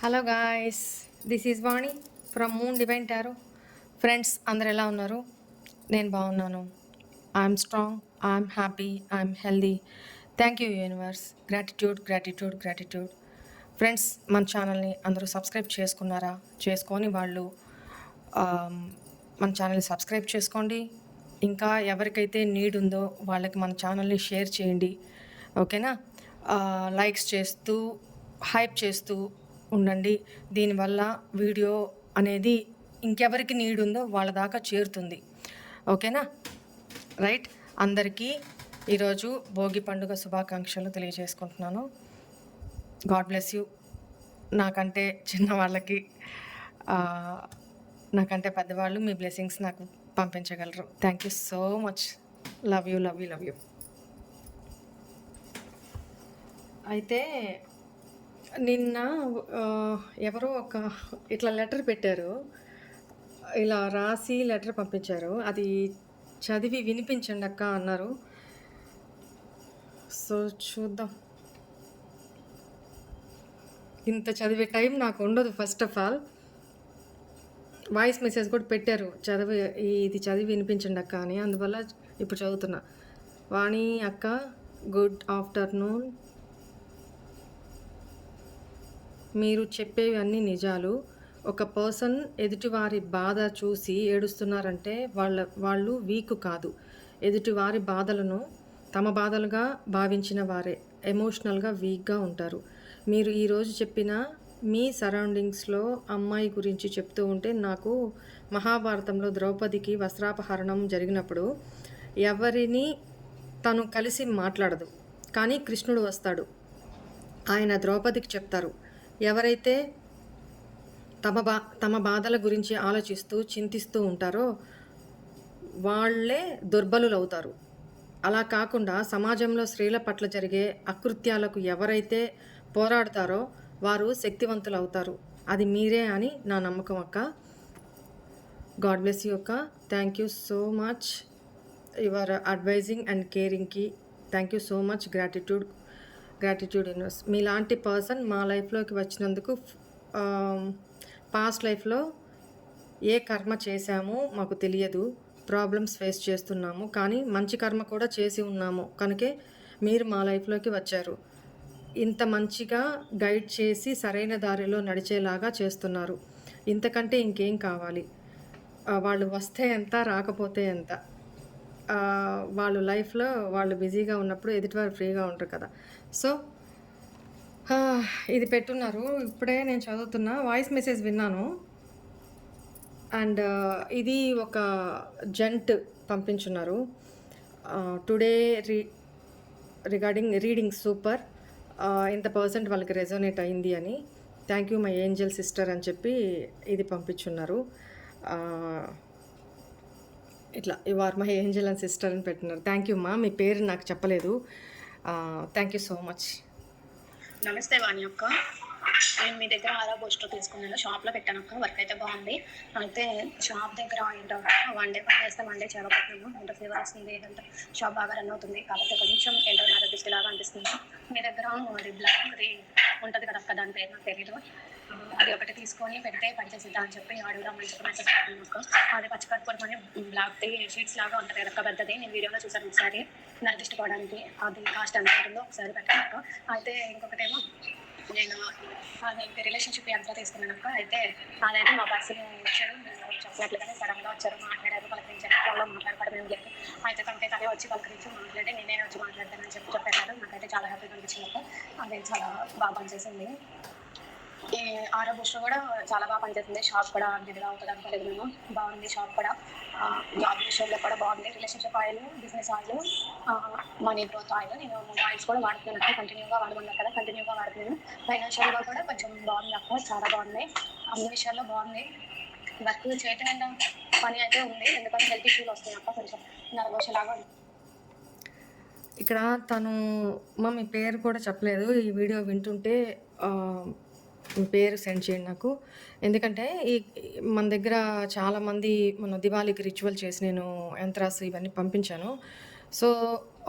Hello guys this is Vani from Moon Divine Tarot friends అందరు ఎలా ఉన్నారు? నేను బాగున్నాను. I'm strong I'm happy I'm healthy thank you universe gratitude gratitude gratitude friends మన ఛానల్ని అందరూ సబ్స్క్రైబ్ చేసుకున్నారా? చేసుకొని వాళ్ళు um, మన ఛానల్ని సబ్స్క్రైబ్ చేసుకోండి. ఇంకా ఎవరికైతే నీడ్ ఉందో వాళ్ళకి మన ఛానల్ని షేర్ చేయండి. ఓకేనా లైక్స్ uh, చేస్తూ హైప్ చేస్తూ ఉండండి. దీనివల్ల వీడియో అనేది ఇంకెవరికి నీడ్ ఉందో వాళ్ళ దాకా చేరుతుంది. ఓకేనా? రైట్. అందరికీ ఈరోజు భోగి పండుగ శుభాకాంక్షలు తెలియజేసుకుంటున్నాను. God bless you. నాకంటే చిన్న వాళ్ళకి నాకంటే పెద్దవాళ్ళు మీ బ్లెస్సింగ్స్ నాకు పంపించగలరు. Thank you so much. Love you love you love you. అయితే నిన్న ఎవరో ఒక ఇట్లా లెటర్ పెట్టారు. ఇలా రాసి లెటర్ పంపించారు. అది చదివి వినిపించండి అక్క అన్నారు. సో చూద్దాం. ఇంత చదివే టైం నాకు ఉండదు first of all. Voice message కూడా పెట్టారు. చదివి ఇది చదివి వినిపించండి అక్క అని. అందువల్ల ఇప్పుడు చదువుతున్నా. వాణి అక్క గుడ్ ఆఫ్టర్నూన్. మీరు చెప్పేవన్నీ నిజాలు. ఒక పర్సన్ ఎదుటివారి బాధ చూసి ఏడుస్తున్నారంటే వాళ్ళ వాళ్ళు వీక్ కాదు. ఎదుటివారి బాధలను తమ బాధలుగా భావించిన వారే ఎమోషనల్గా వీక్గా ఉంటారు. మీరు ఈరోజు చెప్పిన మీ సరౌండింగ్స్లో అమ్మాయి గురించి చెప్తూ ఉంటే నాకు మహాభారతంలో ద్రౌపదికి వస్త్రాపహరణం జరిగినప్పుడు ఎవరిని తను కలిసి మాట్లాడదు. కానీ కృష్ణుడు వస్తాడు. ఆయన ద్రౌపదికి చెప్తారు. ఎవరైతే తమ బా తమ బాధల గురించి ఆలోచిస్తూ చింతిస్తూ ఉంటారో వాళ్ళే దుర్బలులవుతారు. అలా కాకుండా సమాజంలో స్త్రీల పట్ల జరిగే అకృత్యాలకు ఎవరైతే పోరాడతారో వారు శక్తివంతులు అవుతారు అది మీరే అని నా నమ్మకం అక్క. గాడ్ బ్లెస్ యూ అక్క. Thank you so much. Your advising and కేరింగ్కి thank you so much. Gratitude. Gratitude universe మీలాంటి పర్సన్ మా లైఫ్లోకి వచ్చినందుకు um, పాస్ట్ లైఫ్లో ఏ కర్మ చేశామో మాకు తెలియదు. ప్రాబ్లమ్స్ ఫేస్ చేస్తున్నాము. కానీ మంచి కర్మ కూడా చేసి ఉన్నాము. కనుకే మీరు మా లైఫ్లోకి వచ్చారు. ఇంత మంచిగా గైడ్ చేసి సరైన దారిలో నడిచేలాగా చేస్తున్నారు. ఇంతకంటే ఇంకేం కావాలి? వాళ్ళు వస్తే ఎంత రాకపోతే ఎంత? వాళ్ళు లైఫ్లో వాళ్ళు బిజీగా ఉన్నప్పుడు ఎదుటివారు ఫ్రీగా ఉంటారు కదా. సో ఇది పెట్టున్నారు. ఇప్పుడే నేను చదువుతున్నా. వాయిస్ మెసేజ్ విన్నాను. అండ్ ఇది ఒక జంట్ పంపించున్నారు. Today re regarding reading super. ఇంత పర్సెంట్ వాళ్ళకి రెజోనేట్ అయింది అని. Thank you my angel sister అని చెప్పి ఇది పంపించున్నారు. ఇట్లా you are my angel and sister అని పెట్టినారు. థ్యాంక్ యూ మా. మీ పేరు నాకు చెప్పలేదు. థ్యాంక్ యూ సో మచ్ నమస్తే వాణి అక్క. నేను మీ దగ్గర ఆరా బూస్టర్ తీసుకున్నాను. షాప్లో పెట్టాను అక్క. వర్క్ అయితే బాగుంది. అయితే షాప్ దగ్గర ఏంటంటే వన్ డే పని చేస్తే వన్ డే పెట్టాము వండర్ఫీ ఫీవర్ వస్తుంది ఏంటంటే షాప్ బాగా రన్ అవుతుంది. కాబట్టి కొంచెం ఏంటో నా దగ్గర లాగా అనిపిస్తుంది. మీ దగ్గర అది బ్లాక్ అది ఉంటుంది కదా అక్క? దాని పేరు నాకు తెలియదు అది ఒకటి తీసుకొని పెడితే పనిచేసిద్దా అని చెప్పి అడుగుదాం అని చెప్పి మెసేజ్ పెట్టాను అక్క అది పచ్చికర్పూరం బ్లాక్ షీట్స్ లాగా ఉంటుంది కదా పెద్దది. నేను వీడియోలో చూసాను ఒకసారి. నిర్దిష్టపోవడానికి అది కాస్ట్ ఎంత ఉంటుందో ఒకసారి పెట్టాను అయితే ఇంకొకటేమో నేను అది రిలేషన్షిప్ ఎంత తీసుకున్నాను అయితే అదైతే మా పర్సన్ వచ్చారు. నేను చెప్పినట్లుగానే సడన్గా వచ్చారు. మాట్లాడారు పలకరించారు. ఫోన్లో మాట్లాడపడమే ఏం లేదు అయితే తనకైతే అదే వచ్చి పలకరించి మాట్లాడి నేనే వచ్చి మాట్లాడతానని చెప్పి చెప్పారు నాకైతే చాలా హ్యాపీగా అనిపించింది అదే చాలా బాగా పనిచేసింది. ఆరో బుస్టర్ కూడా చాలా బాగా పనిచేస్తుంది. షాప్ కూడా అంతగా ఉంటుంది అనుకోలేదు మేము. బాగుంది షాప్ కూడా. జాబ్ విషయంలో కూడా బాగుంది. Relationship oil business oil money growth oil. నేను మూడు ఆయిల్స్ కూడా వాడుతున్నాను కంటిన్యూగా వాడమన్నారు కదా కంటిన్యూగా వాడుతున్నాను. ఫైనాన్షియల్గా కూడా కొంచెం బాగుంది అక్కడ చాలా బాగుంది. అన్ని విషయాల్లో బాగుంది. వర్క్ చేయటం పని అయితే ఉంది. ఎందుకంటే హెల్త్ ఇష్యూలు వస్తాయి అక్క కొంచెం. నరభోష లాగా ఉంది. ఇక్కడ తను మా మీ పేరు కూడా చెప్పలేదు. ఈ వీడియో వింటుంటే మీ పేరు సెండ్ చేయండి నాకు. ఎందుకంటే ఈ మన దగ్గర చాలామంది మన దివాళీకి రిచువల్ చేసి నేను యంత్రాస్ ఇవన్నీ పంపించాను. సో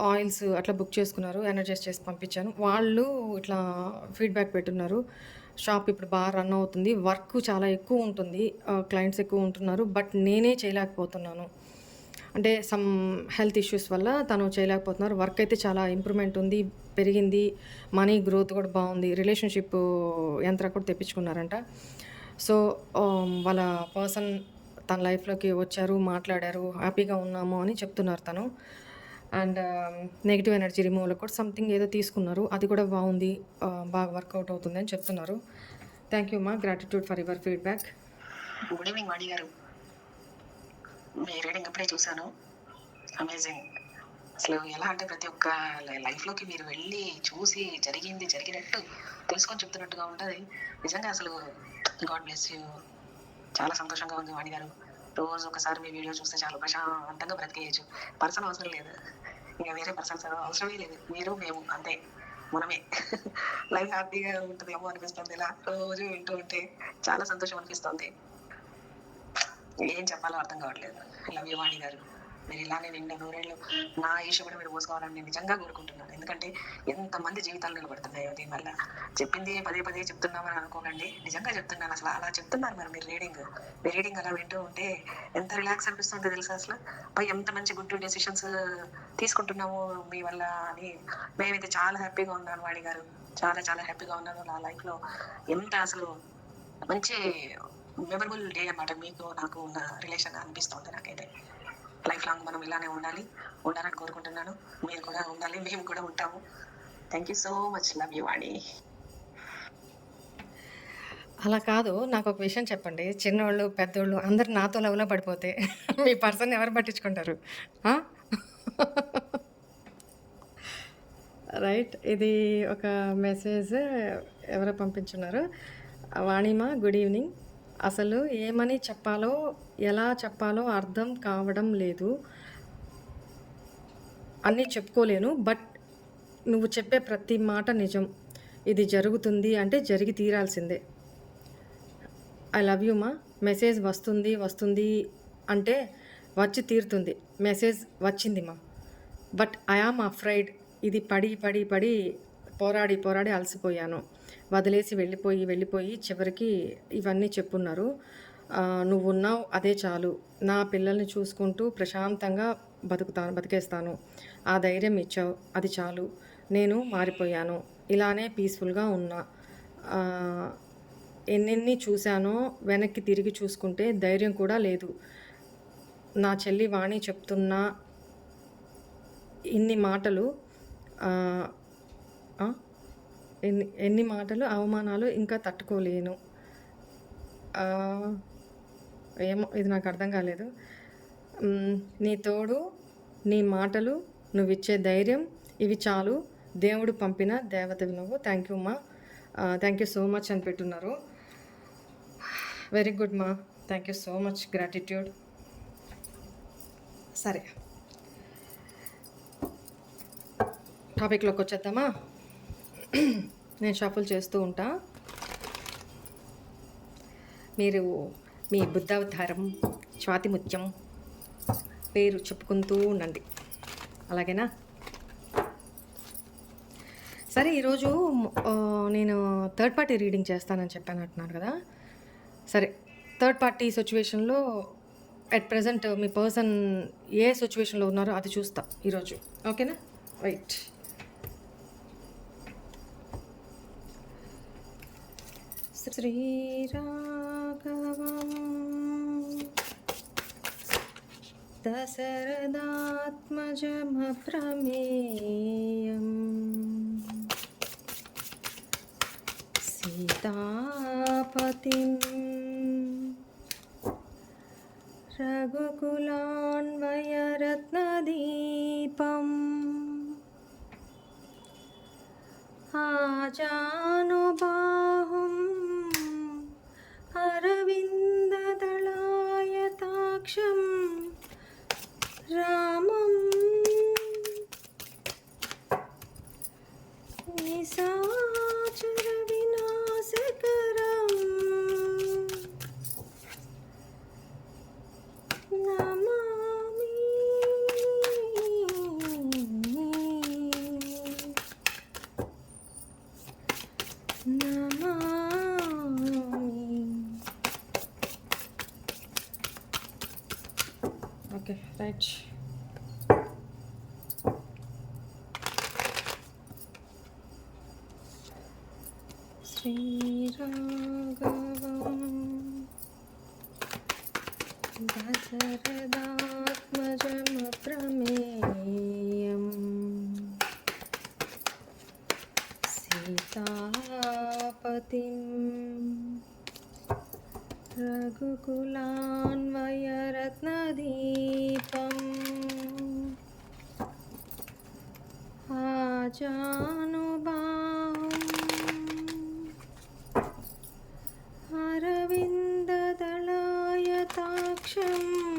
ఆయిల్స్ అట్లా బుక్ చేసుకున్నారు ఎనర్జైజ్ చేసి పంపించాను. వాళ్ళు ఇట్లా ఫీడ్బ్యాక్ పెట్టున్నారు. షాప్ ఇప్పుడు బాగా రన్ అవుతుంది. వర్క్ చాలా ఎక్కువ ఉంటుంది. క్లయింట్స్ ఎక్కువ ఉంటున్నారు. బట్ నేనే చేయలేకపోతున్నాను. అంటే సమ్ హెల్త్ ఇష్యూస్ వల్ల తను చేయలేకపోతున్నారు. వర్క్ అయితే చాలా ఇంప్రూవ్మెంట్ ఉంది పెరిగింది. మనీ గ్రోత్ కూడా బాగుంది. రిలేషన్షిప్ యంత్ర కూడా తెప్పించుకున్నారంట. సో um, వాళ్ళ పర్సన్ తన లైఫ్లోకి వచ్చారు మాట్లాడారు హ్యాపీగా ఉన్నాము అని చెప్తున్నారు తను. అండ్ నెగిటివ్ ఎనర్జీ రిమూవల్ కూడా సంథింగ్ ఏదో తీసుకున్నారు. అది కూడా బాగుంది. బాగా వర్కౌట్ అవుతుంది అని చెప్తున్నారు. థ్యాంక్ యూ మా gratitude for your feedback good evening Vani garu. Me reading ఇప్పుడే చూశాను. అమేజింగ్ అసలు ఎలా అంటే ప్రతి ఒక్క లైఫ్లోకి మీరు వెళ్ళి చూసి జరిగింది జరిగినట్టు తెలుసుకొని చెప్తున్నట్టుగా ఉంటుంది. నిజంగా అసలు గాడ్ బ్లెస్ యూ. చాలా సంతోషంగా ఉంది వాణి గారు. రోజు ఒకసారి మీ వీడియో చూస్తే చాలా ప్రశాంతంగా బ్రతికేయచ్చు. పర్సన్ అవసరం లేదు. ఇంకా వేరే పర్సన్స్ అవసరమే లేదు. మీరు మేము అంతే. మనమే. లైఫ్ హ్యాపీగా ఉంటుందేమో అనిపిస్తుంది. ఇలా రోజు వింటూ ఉంటే చాలా సంతోషం అనిపిస్తుంది. ఏం చెప్పాలో అర్థం కావట్లేదు. లవ్ యూ వాణి గారు మీరు ఇలానే నిండా నూరేళ్ళు నా ఈష కూడా మీరు పోసుకోవాలని నేను నిజంగా కోరుకుంటున్నాను. ఎందుకంటే ఎంతమంది జీవితాలు నిలబడుతున్నాయో దీనివల్ల. చెప్పింది పదే పదే చెప్తున్నామని అనుకోకండి. నిజంగా చెప్తున్నాను అసలు అలా చెప్తున్నారు మరి మీరు రీడింగ్. మీ రీడింగ్ అలా వింటూ ఉంటే ఎంత రిలాక్స్ అనిపిస్తుందో తెలుసా అసలు? పై ఎంత మంచి గుడ్ డెసిషన్స్ తీసుకుంటున్నాము మీ వల్ల అని. మేమైతే చాలా హ్యాపీగా ఉన్నాను వాణి గారు. చాలా చాలా హ్యాపీగా ఉన్నాను నా లైఫ్లో. ఎంత అసలు మంచి మెమరబుల్ డే అన్నమాట మీకు నాకు ఉన్న రిలేషన్ అనిపిస్తుంది నాకైతే. లైఫ్ లాంగ్ మనం ఇలానే ఉండాలి. ఉండాలని కోరుకుంటున్నాను. మీరు కూడా ఉండాలి. మేము కూడా ఉంటాము. Thank you so much love you వాణి అలా కాదు. నాకు ఒక విషయం చెప్పండి. చిన్నోళ్ళు పెద్దోళ్ళు అందరు నాతో లవ్లో పడిపోతే మీ పర్సన్ ఎవరు పట్టించుకుంటారు? రైట్ ఇది ఒక మెసేజ్ ఎవరో పంపించున్నారు. వాణిమా గుడ్ ఈవినింగ్ అసలు ఏమని చెప్పాలో ఎలా చెప్పాలో అర్థం కావడం లేదు. అన్నీ చెప్పుకోలేను బట్ నువ్వు చెప్పే ప్రతి మాట నిజం. ఇది జరుగుతుంది అంటే జరిగి తీరాల్సిందే. ఐ లవ్ యూ మా. మెసేజ్ వస్తుంది వస్తుంది అంటే వచ్చి తీరుతుంది. మెసేజ్ వచ్చింది మా. బట్ ఐ ఆమ్ అఫ్రైడ్ ఇది పడి పడి పడి పోరాడి పోరాడి అలసిపోయాను. వదిలేసి వెళ్ళిపోయి వెళ్ళిపోయి చివరికి ఇవన్నీ చెప్పున్నారు. నువ్వున్నావు నువ్వు ఉన్నావు అదే చాలు. నా పిల్లల్ని చూసుకుంటూ ప్రశాంతంగా బతుకుతాను బతికేస్తాను. ఆ ధైర్యం ఇచ్చావు అది చాలు. నేను మారిపోయాను. ఇలానే పీస్ఫుల్గా ఉన్నా. ఎన్నెన్ని చూశానో వెనక్కి తిరిగి చూసుకుంటే ధైర్యం కూడా లేదు. నా చెల్లి వాణి చెప్తున్న ఇన్ని మాటలు ఎన్ని ఎన్ని మాటలు అవమానాలు ఇంకా తట్టుకోలేను. ఏమో ఇది నాకు అర్థం కాలేదు. నీ తోడు నీ మాటలు నువ్వు ఇచ్చే ధైర్యం ఇవి చాలు. దేవుడు పంపిన దేవతవి నువ్వు. థ్యాంక్ యూ మా థ్యాంక్ యూ సో మచ్ అని పెట్టున్నారు. వెరీ గుడ్ మా thank you so much gratitude సరే. టాపిక్లోకి వచ్చేద్దామా? నేను షఫుల్ చేస్తూ ఉంటా. మీరు మీ బుద్ధావతారం స్వాతి ముత్యం పేరు చెప్పుకుంటూ ఉండండి. అలాగేనా? సరే ఈరోజు నేను థర్డ్ పార్టీ రీడింగ్ చేస్తానని చెప్పాను అంటున్నారు కదా. సరే థర్డ్ పార్టీ సిచ్యువేషన్లో అట్ ప్రజెంట్ మీ పర్సన్ ఏ సిచ్యువేషన్లో ఉన్నారో అది చూస్తా ఈరోజు. ఓకేనా? రైట్. श्रीराघवम् दशरदात्मजमप्रमेयम् सीतापतिं रघुकुलान्वयरत्नदीपम्। आजानुबाहुम्। अरविन्ददलायताक्षम् रामं निशाचरविनाशकरम् ఓకే రైట్ శ్రీరాఘవం దశరథాత్మజమప్రమేయం సీతాపతిం రఘుకులాన్వయరత్నదీపం ఆజానుభావం అరవిందదళాయతాక్షం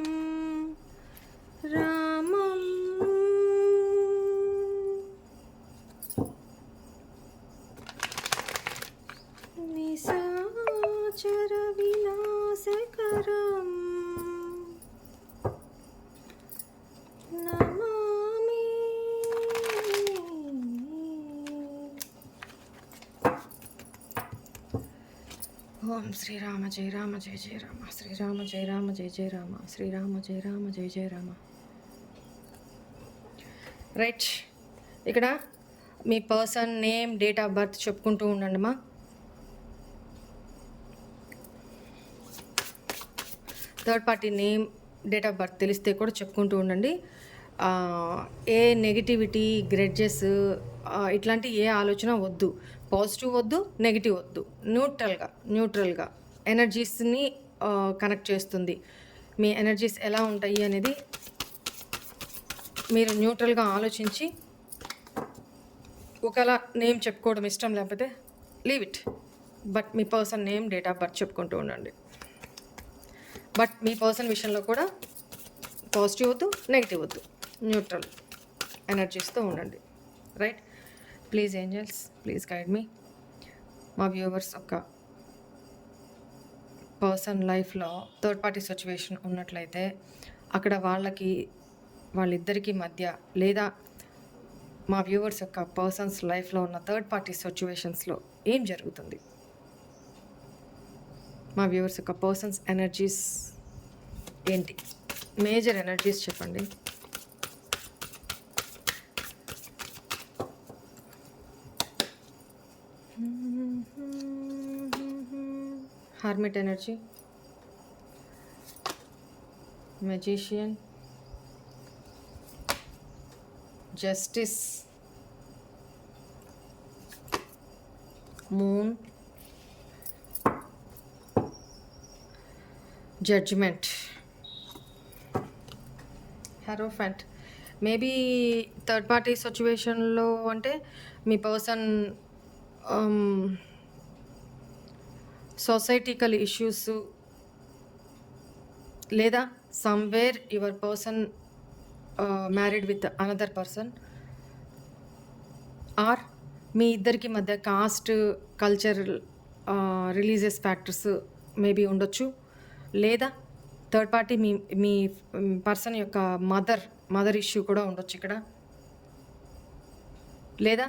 ఓం శ్రీరామ జయ రామ జయ జయ రామ. శ్రీరామ జయ రామ జయ జయ రామ. శ్రీరామ జయ రామ జయ జయ రామ. రైట్. ఇక్కడ మీ person name date of birth చెప్పుకుంటూ ఉండండి third party name date of birth తెలిస్తే కూడా చెప్పుకుంటూ ఉండండి. ఏ నెగిటివిటీ గ్రెడ్జెస్ ఇట్లాంటి ఏ ఆలోచన వద్దు. పాజిటివ్ వద్దు నెగిటివ్ వద్దు. న్యూట్రల్గా న్యూట్రల్గా ఎనర్జీస్ని కనెక్ట్ చేస్తుంది. మీ ఎనర్జీస్ ఎలా ఉంటాయి అనేది మీరు న్యూట్రల్గా ఆలోచించి ఒకలా నేమ్ చెప్పుకోవడం ఇష్టం లేకపోతే leave it. But me person name date of birth చెప్పుకుంటూ ఉండండి. బట్ మీ పర్సన్ విషయంలో కూడా పాజిటివ్ వద్దు నెగిటివ్ వద్దు. న్యూట్రల్ ఎనర్జీస్తో ఉండండి. Right? Please angels please guide me మా వ్యూవర్స్ ఒక పర్సన్ లైఫ్లో థర్డ్ పార్టీ సిచ్యువేషన్ ఉన్నట్లయితే అక్కడ వాళ్ళకి వాళ్ళిద్దరికీ మధ్య లేదా మా వ్యూవర్స్ యొక్క పర్సన్స్ లైఫ్లో ఉన్న థర్డ్ పార్టీ సిచ్యువేషన్స్లో ఏం జరుగుతుంది? మా వ్యూవర్స్ యొక్క పర్సన్స్ ఎనర్జీస్ ఏంటి? మేజర్ ఎనర్జీస్ చెప్పండి. Hermit energy magician justice moon judgement hierophant maybe third party సిచ్యువేషన్లో అంటే మీ పర్సన్ సొసైటికల్ ఇష్యూస్ లేదా somewhere your person married with another person or మీ ఇద్దరికి మధ్య caste culture religious factors maybe ఉండొచ్చు. లేదా థర్డ్ పార్టీ మీ మీ పర్సన్ యొక్క మదర్ మదర్ ఇష్యూ కూడా ఉండొచ్చు ఇక్కడ. లేదా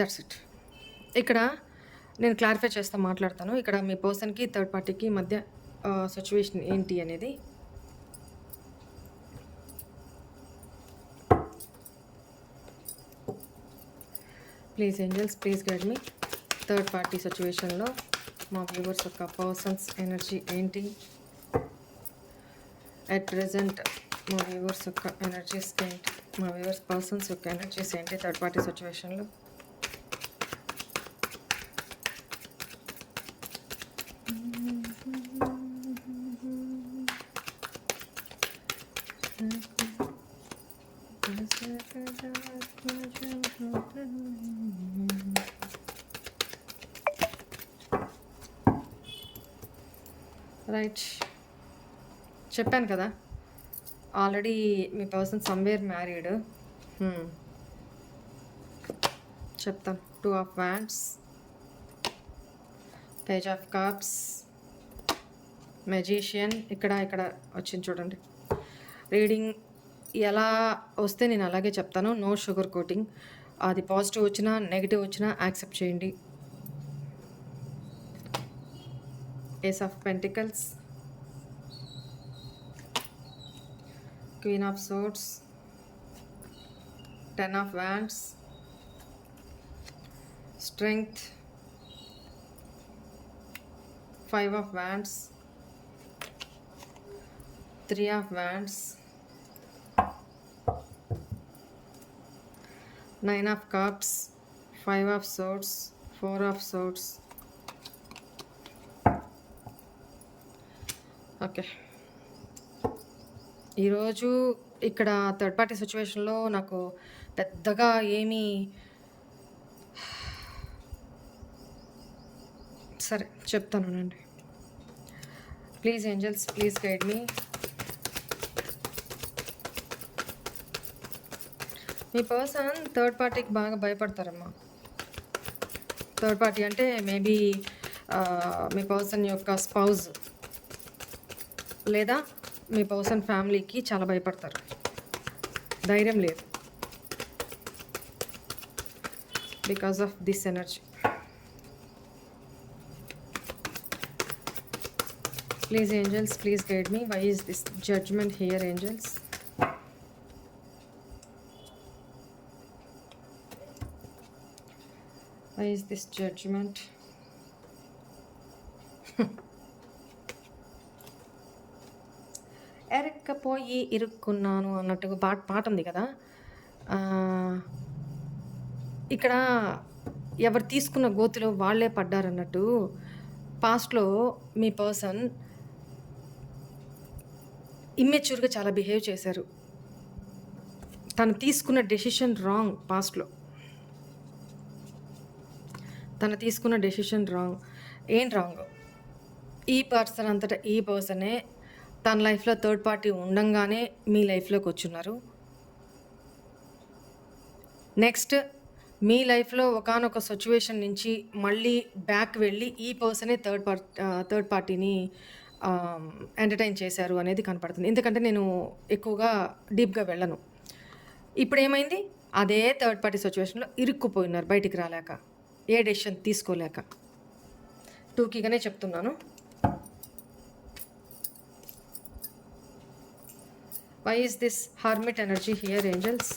దట్స్ ఇట్ ఇక్కడ నేను క్లారిఫై చేస్తా మాట్లాడతాను. ఇక్కడ మీ పర్సన్కి థర్డ్ పార్టీకి మధ్య సిచ్యువేషన్ ఏంటి అనేది. Please angels please guide me third party సిచ్యువేషన్లో మా వ్యూవర్స్ యొక్క పర్సన్స్ ఎనర్జీ ఏంటి? అట్ ప్రజెంట్ మా వ్యూవర్స్ యొక్క ఎనర్జీస్ ఏంటి? మా వ్యూవర్స్ పర్సన్స్ యొక్క ఎనర్జీస్ ఏంటి? థర్డ్ పార్టీ సిచ్యువేషన్లో రైట్ చెప్పాను కదా. ఆల్రెడీ మీ పర్సన్ సమ్వేర్ మ్యారీడ్ చెప్తాను. Two of wands page of cups magician ఇక్కడ ఇక్కడ వచ్చింది చూడండి. రీడింగ్ ఎలా వస్తే నేను అలాగే చెప్తాను. నో షుగర్ కోటింగ్ అది పాజిటివ్ వచ్చినా నెగిటివ్ వచ్చినా యాక్సెప్ట్ చేయండి. ace of pentacles. Queen of swords. Ten of wands. Strength. Five of wands. Three of wands. Nine of cups. Five of swords. Four of swords. Okay. ఈరోజు ఇక్కడ third party సిచ్యువేషన్లో నాకు పెద్దగా ఏమీ సరే చెప్తానండి please angels please guide me me person third పార్టీకి బాగా భయపడతారమ్మా. థర్డ్ పార్టీ అంటే మేబీ మీ పర్సన్ యొక్క స్పౌజ్ లేదా మీ పర్సన్ ఫ్యామిలీకి చాలా భయపడతారు. ధైర్యం లేదు. Because of this energy. Please angels please guide me. Why is this judgement here angels? Why is this judgment? ఎరక్కపోయి ఇరుక్కున్నాను అన్నట్టుగా పాట పాట ఉంది కదా. ఇక్కడ ఎవరు తీసుకున్న గోతిలో వాళ్ళే పడ్డారన్నట్టు పాస్ట్లో మీ పర్సన్ ఇమ్మెచ్యూర్గా చాలా బిహేవ్ చేశారు. తను తీసుకున్న డెసిషన్ రాంగ్ పాస్ట్లో తను తీసుకున్న డెసిషన్ రాంగ్ ఏం రాంగ్ ఈ పర్సన్ అంతటా ఈ పర్సనే తన లైఫ్లో థర్డ్ పార్టీ ఉండంగానే మీ లైఫ్లోకి వచ్చున్నారు. నెక్స్ట్ మీ లైఫ్లో ఒకనొక సిచ్యువేషన్ నుంచి మళ్ళీ బ్యాక్ వెళ్ళి ఈ పర్సనే థర్డ్ పార్ట్ థర్డ్ పార్టీని ఎంటర్టైన్ చేశారు అనేది కనపడుతుంది. ఎందుకంటే నేను ఎక్కువగా డీప్గా వెళ్ళను. ఇప్పుడు ఏమైంది అదే థర్డ్ పార్టీ సిచ్యువేషన్లో ఇరుక్కుపోయినారు బయటికి రాలేక ఏ డెసిషన్ తీసుకోలేక. టూకీగానే చెప్తున్నాను. Why is this hermit energy here angels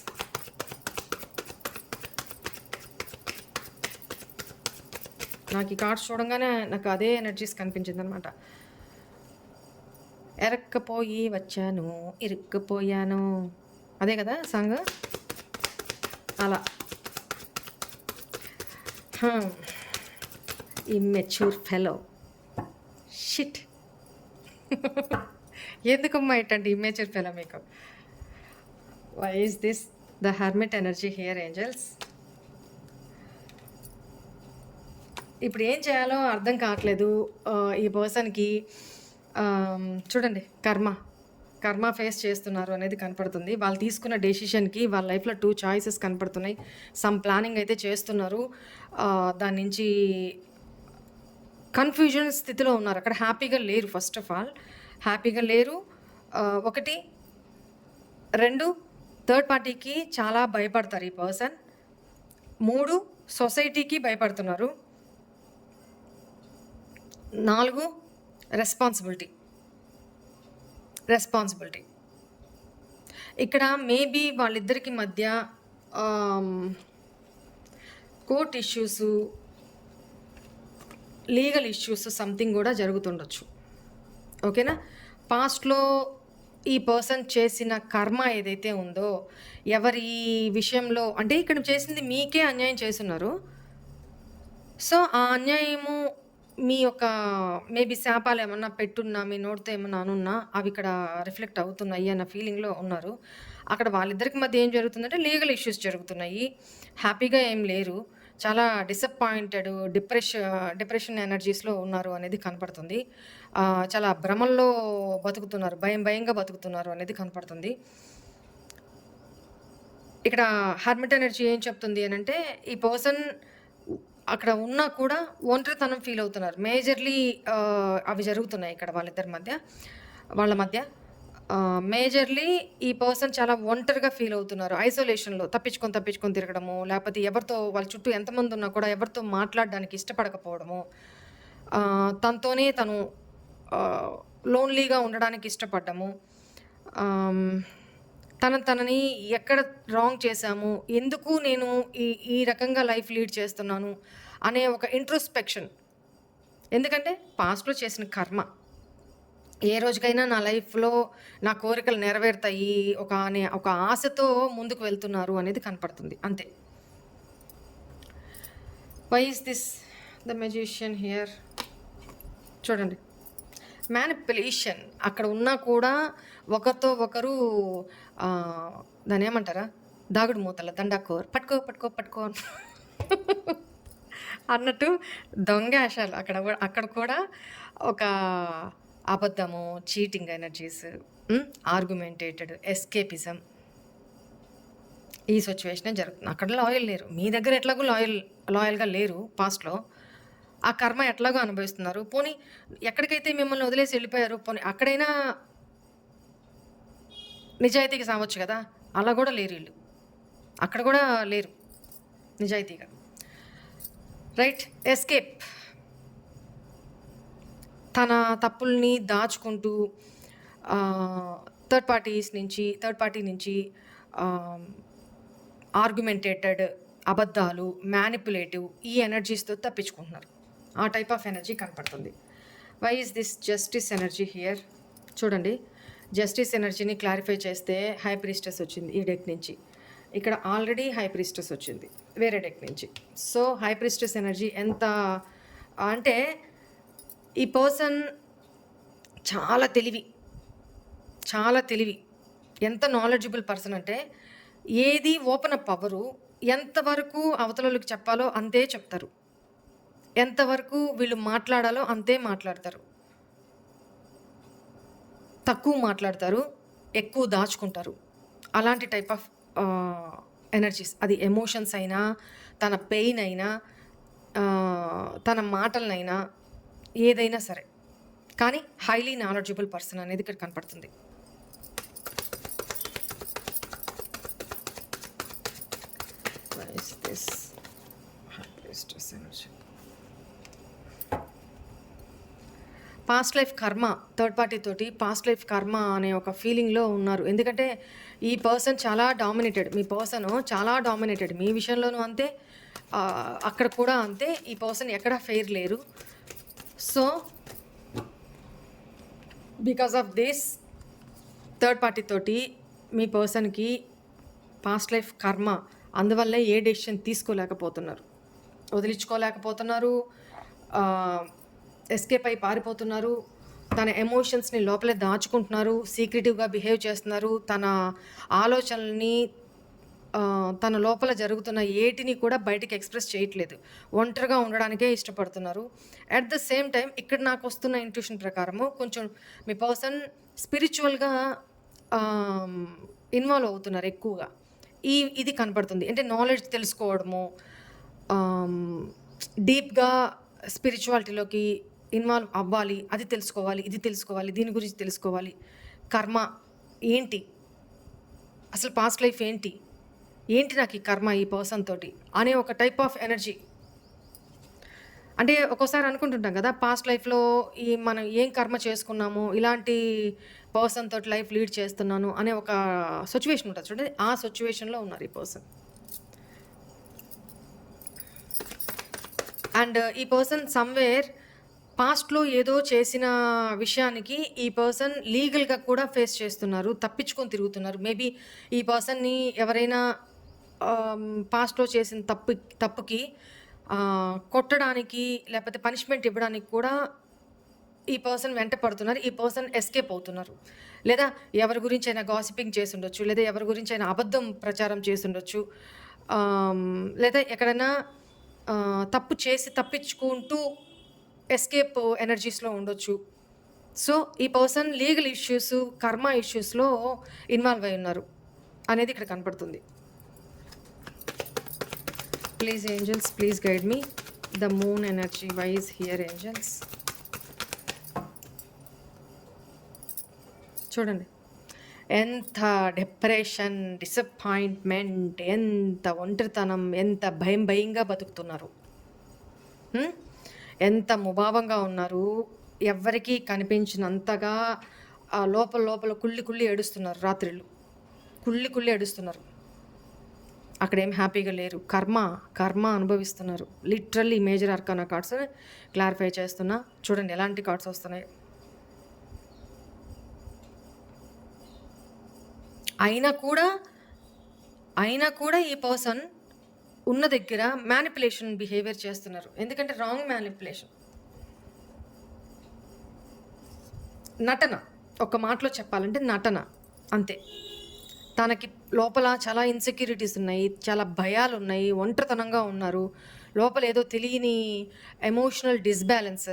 నాకు ఈ కార్డ్స్ చూడంగానే నాకు అదే ఎనర్జీస్ కనిపించింది అనమాట ఎరక్కపోయి వచ్చాను ఇరుక్కుపోయాను. అదే కదా సాంగ్ అలా. ఇమ్మెచ్యూర్ ఫెలో షిట్ ఎందుకమ్మా ఇట్టండి ఇమేచర్ ఫెలో మీకు why is this the hermit energy here angels ఇప్పుడు ఏం చేయాలో అర్థం కావట్లేదు. ఈ పర్సన్కి చూడండి కర్మ. కర్మ ఫేస్ చేస్తున్నారు అనేది కనపడుతుంది. వాళ్ళు తీసుకున్న డెసిషన్కి వాళ్ళ లైఫ్లో టూ చాయిసెస్ కనపడుతున్నాయి. సమ్ ప్లానింగ్ అయితే చేస్తున్నారు. దాని నుంచి కన్ఫ్యూజన్ స్థితిలో ఉన్నారు. అక్కడ హ్యాపీగా లేరు ఫస్ట్ ఆఫ్ ఆల్ హ్యాపీగా లేరు. ఒకటి రెండు థర్డ్ పార్టీకి చాలా భయపడతారు ఈ పర్సన్. మూడు సొసైటీకి భయపడుతున్నారు. నాలుగు రెస్పాన్సిబిలిటీ. రెస్పాన్సిబిలిటీ. ఇక్కడ మేబీ వాళ్ళిద్దరికి మధ్య court issues legal issues something కూడా జరుగుతుండొచ్చు. ఓకేనా? పాస్ట్లో ఈ పర్సన్ చేసిన కర్మ ఏదైతే ఉందో ఎవరి విషయంలో అంటే ఇక్కడ చేసింది మీకే అన్యాయం చేస్తున్నారు. సో ఆ అన్యాయము మీ యొక్క మేబీ శాపాలు ఏమన్నా పెట్టున్నా మీ నోటితో ఏమన్నా అనున్నా అవి ఇక్కడ రిఫ్లెక్ట్ అవుతున్నాయి అన్న ఫీలింగ్లో ఉన్నారు. అక్కడ వాళ్ళిద్దరికి మధ్య ఏం జరుగుతుందంటే లీగల్ ఇష్యూస్ జరుగుతున్నాయి. హ్యాపీగా ఏం లేరు. చాలా డిసప్పాయింటెడ్ డిప్రెష్ డిప్రెషన్ ఎనర్జీస్లో ఉన్నారు అనేది కనపడుతుంది. చాలా భ్రమల్లో బతుకుతున్నారు భయం భయంగా బతుకుతున్నారు అనేది కనపడుతుంది. ఇక్కడ హర్మిట్ ఎనర్జీ ఏం చెప్తుంది అని అంటే ఈ పర్సన్ అక్కడ ఉన్నా కూడా ఒంటరితనం ఫీల్ అవుతున్నారు. మేజర్లీ అవి జరుగుతున్నాయి ఇక్కడ వాళ్ళిద్దరి మధ్య వాళ్ళ మధ్య. మేజర్లీ ఈ పర్సన్ చాలా ఒంటరిగా ఫీల్ అవుతున్నారు. ఐసోలేషన్లో తప్పించుకొని తప్పించుకొని తిరగడము లేకపోతే ఎవరితో వాళ్ళ చుట్టూ ఎంతమంది ఉన్నా కూడా ఎవరితో మాట్లాడడానికి ఇష్టపడకపోవడము. తనతోనే తను లోన్లీగా ఉండడానికి ఇష్టపడ్డము. తన తనని ఎక్కడ రాంగ్ చేశాము ఎందుకు నేను ఈ ఈ రకంగా లైఫ్ లీడ్ చేస్తున్నాను అనే ఒక ఇంట్రోస్పెక్షన్ ఎందుకంటే పాస్ట్లో చేసిన కర్మ. ఏ రోజుకైనా నా లైఫ్లో నా కోరికలు నెరవేరుతాయి ఒక అనే ఒక ఆశతో ముందుకు వెళ్తున్నారు అనేది కనపడుతుంది. అంతే. Why is this the magician here చూడండి. మ్యానిపులేషన్ అక్కడ ఉన్నా కూడా ఒకరితో ఒకరు దాని దాన్ని ఏమంటారా? దాగుడు మూతల దండాకోర్. పట్టుకో పట్టుకో పట్టుకో అన్నట్టు దొంగ ఆశాలు అక్కడ అక్కడ కూడా ఒక అబద్ధము చీటింగ్ ఎనర్జీస్ ఆర్గ్యుమెంటేటెడ్ ఎస్కేపిజం ఈ సిచ్యువేషనే జరుగుతుంది. అక్కడ లాయల్ లేరు. మీ దగ్గర ఎట్లాగో లాయల్ లాయల్గా లేరు పాస్ట్లో ఆ కర్మ ఎట్లాగో అనుభవిస్తున్నారు. పోనీ ఎక్కడికైతే మిమ్మల్ని వదిలేసి వెళ్ళిపోయారు పోనీ అక్కడైనా నిజాయితీగా సావచ్చు కదా? అలా కూడా లేరు వీళ్ళు. అక్కడ కూడా లేరు నిజాయితీగా. రైట్ ఎస్కేప్ తన తప్పుల్ని దాచుకుంటూ థర్డ్ పార్టీస్ నుంచి థర్డ్ పార్టీ నుంచి ఆర్గ్యుమెంటేటెడ్ అబద్ధాలు మ్యానిపులేటివ్ ఈ ఎనర్జీస్తో తప్పించుకుంటున్నారు. ఆ టైప్ ఆఫ్ ఎనర్జీ కనపడుతుంది. Why is this justice energy here చూడండి. జస్టిస్ ఎనర్జీని క్లారిఫై చేస్తే హై ప్రిస్టెస్ వచ్చింది ఈ డెక్ నుంచి. ఇక్కడ ఆల్రెడీ హై ప్రిస్టెస్ వచ్చింది వేరే డెక్ నుంచి. సో హై ప్రిస్టెస్ ఎనర్జీ ఎంత అంటే ఈ పర్సన్ చాలా తెలివి. చాలా తెలివి. ఎంత నాలెడ్జబుల్ పర్సన్ అంటే ఏది ఓపెన్ అప్ అవ్వరు. ఎంతవరకు అవతలకి చెప్పాలో అంతే చెప్తారు. ఎంతవరకు వీళ్ళు మాట్లాడాలో అంతే మాట్లాడతారు. తక్కువ మాట్లాడతారు. ఎక్కువ దాచుకుంటారు. అలాంటి టైప్ ఆఫ్ ఎనర్జీస్ అది ఎమోషన్స్ అయినా తన పెయిన్ అయినా తన మాటలనైనా ఏదైనా సరే. కానీ హైలీ నాలెడ్జబుల్ పర్సన్ అనేది ఇక్కడ కనపడుతుంది. Past life karma third party తోటి పాస్ట్ లైఫ్ కర్మ అనే ఒక ఫీలింగ్లో ఉన్నారు. ఎందుకంటే ఈ పర్సన్ చాలా డామినేటెడ్ మీ పర్సన్ చాలా డామినేటెడ్ మీ విషయంలోనూ అంతే అక్కడ కూడా అంతే. ఈ పర్సన్ ఎక్కడ ఫెయిర్ లేరు. So because of this third party తోటి మీ పర్సన్కి పాస్ట్ లైఫ్ కర్మ అందువల్లే ఏ డెసిషన్ తీసుకోలేకపోతున్నారు. వదిలించుకోలేకపోతున్నారు ఎస్కేప్ అయి పారిపోతున్నారు తన ఎమోషన్స్ని లోపలే దాచుకుంటున్నారు సీక్రెటివ్గా బిహేవ్ చేస్తున్నారు తన ఆలోచనల్ని తన లోపల జరుగుతున్న ఏటిని కూడా బయటికి ఎక్స్ప్రెస్ చేయట్లేదు. ఒంటరిగా ఉండడానికే ఇష్టపడుతున్నారు. అట్ ద సేమ్ టైం ఇక్కడ నాకు వస్తున్న ఇంట్యూషన్ ప్రకారము కొంచెం మీ పర్సన్ స్పిరిచువల్గా ఇన్వాల్వ్ అవుతున్నారు ఎక్కువగా. ఈ ఇది కనపడుతుంది. అంటే నాలెడ్జ్ తెలుసుకోవడము డీప్గా స్పిరిచువాలిటీలోకి ఇన్వాల్వ్ అవ్వాలి అది తెలుసుకోవాలి ఇది తెలుసుకోవాలి దీని గురించి తెలుసుకోవాలి. కర్మ ఏంటి? అసలు పాస్ట్ లైఫ్ ఏంటి? ఏంటి నాకు ఈ కర్మ ఈ పర్సన్ తోటి అనే ఒక టైప్ ఆఫ్ ఎనర్జీ అంటే ఒక్కోసారి అనుకుంటుంటాం కదా పాస్ట్ లైఫ్లో ఈ మనం ఏం కర్మ చేసుకున్నాము ఇలాంటి పర్సన్ తోటి లైఫ్ లీడ్ చేస్తున్నాను అనే ఒక సిచ్యువేషన్ ఉంటుంది చూడండి. ఆ సిచ్యువేషన్లో ఉన్నారు ఈ పర్సన్ అండ్ ఈ పర్సన్ సమ్వేర్ పాస్ట్లో ఏదో చేసిన విషయానికి ఈ పర్సన్ లీగల్గా కూడా ఫేస్ చేస్తున్నారు తప్పించుకొని తిరుగుతున్నారు. మేబీ ఈ పర్సన్ని ఎవరైనా పాస్ట్లో చేసిన తప్పు తప్పుకి కొట్టడానికి లేకపోతే పనిష్మెంట్ ఇవ్వడానికి కూడా ఈ పర్సన్ వెంట పడుతున్నారు. ఈ పర్సన్ ఎస్కేప్ అవుతున్నారు. లేదా ఎవరి గురించి అయినా గాసిపింగ్ చేసి ఉండొచ్చు లేదా ఎవరి గురించి అయినా అబద్ధం ప్రచారం చేసి ఉండొచ్చు లేదా ఎక్కడైనా తప్పు చేసి తప్పించుకుంటూ ఎస్కేప్ ఎనర్జీస్లో ఉండొచ్చు. సో ఈ పర్సన్ లీగల్ ఇష్యూస్ కర్మ ఇష్యూస్లో ఇన్వాల్వ్ అయి ఉన్నారు అనేది ఇక్కడ కనపడుతుంది. Please angels please guide me the moon energy wise here angels చూడండి. ఎంత డిప్రెషన్ డిసప్పాయింట్మెంట్ ఎంత ఒంటరితనం ఎంత భయం భయంగా బతుకుతున్నారు. ఎంత ముభావంగా ఉన్నారు. ఎవ్వరికీ కనిపించినంతగా ఆ లోపల లోపల కుళ్ళి కుళ్ళి ఏడుస్తున్నారు రాత్రిళ్ళు. కుళ్ళి కుళ్ళి ఏడుస్తున్నారు. అక్కడేం హ్యాపీగా లేరు. కర్మ కర్మ అనుభవిస్తున్నారు. Literally major arcana cards clarify చేస్తున్నా. చూడండి ఎలాంటి కార్డ్స్ వస్తున్నాయి. అయినా కూడా అయినా కూడా ఈ పర్సన్ ఉన్న దగ్గర మ్యానిపులేషన్ బిహేవియర్ చేస్తున్నారు. ఎందుకంటే రాంగ్ మ్యానిపులేషన్ నటన. ఒక మాటలో చెప్పాలంటే నటన. అంతే. తనకి లోపల చాలా ఇన్సెక్యూరిటీస్ ఉన్నాయి చాలా భయాలు ఉన్నాయి ఒంటరితనంగా ఉన్నారు. లోపల ఏదో తెలియని ఎమోషనల్ డిస్బ్యాలెన్స్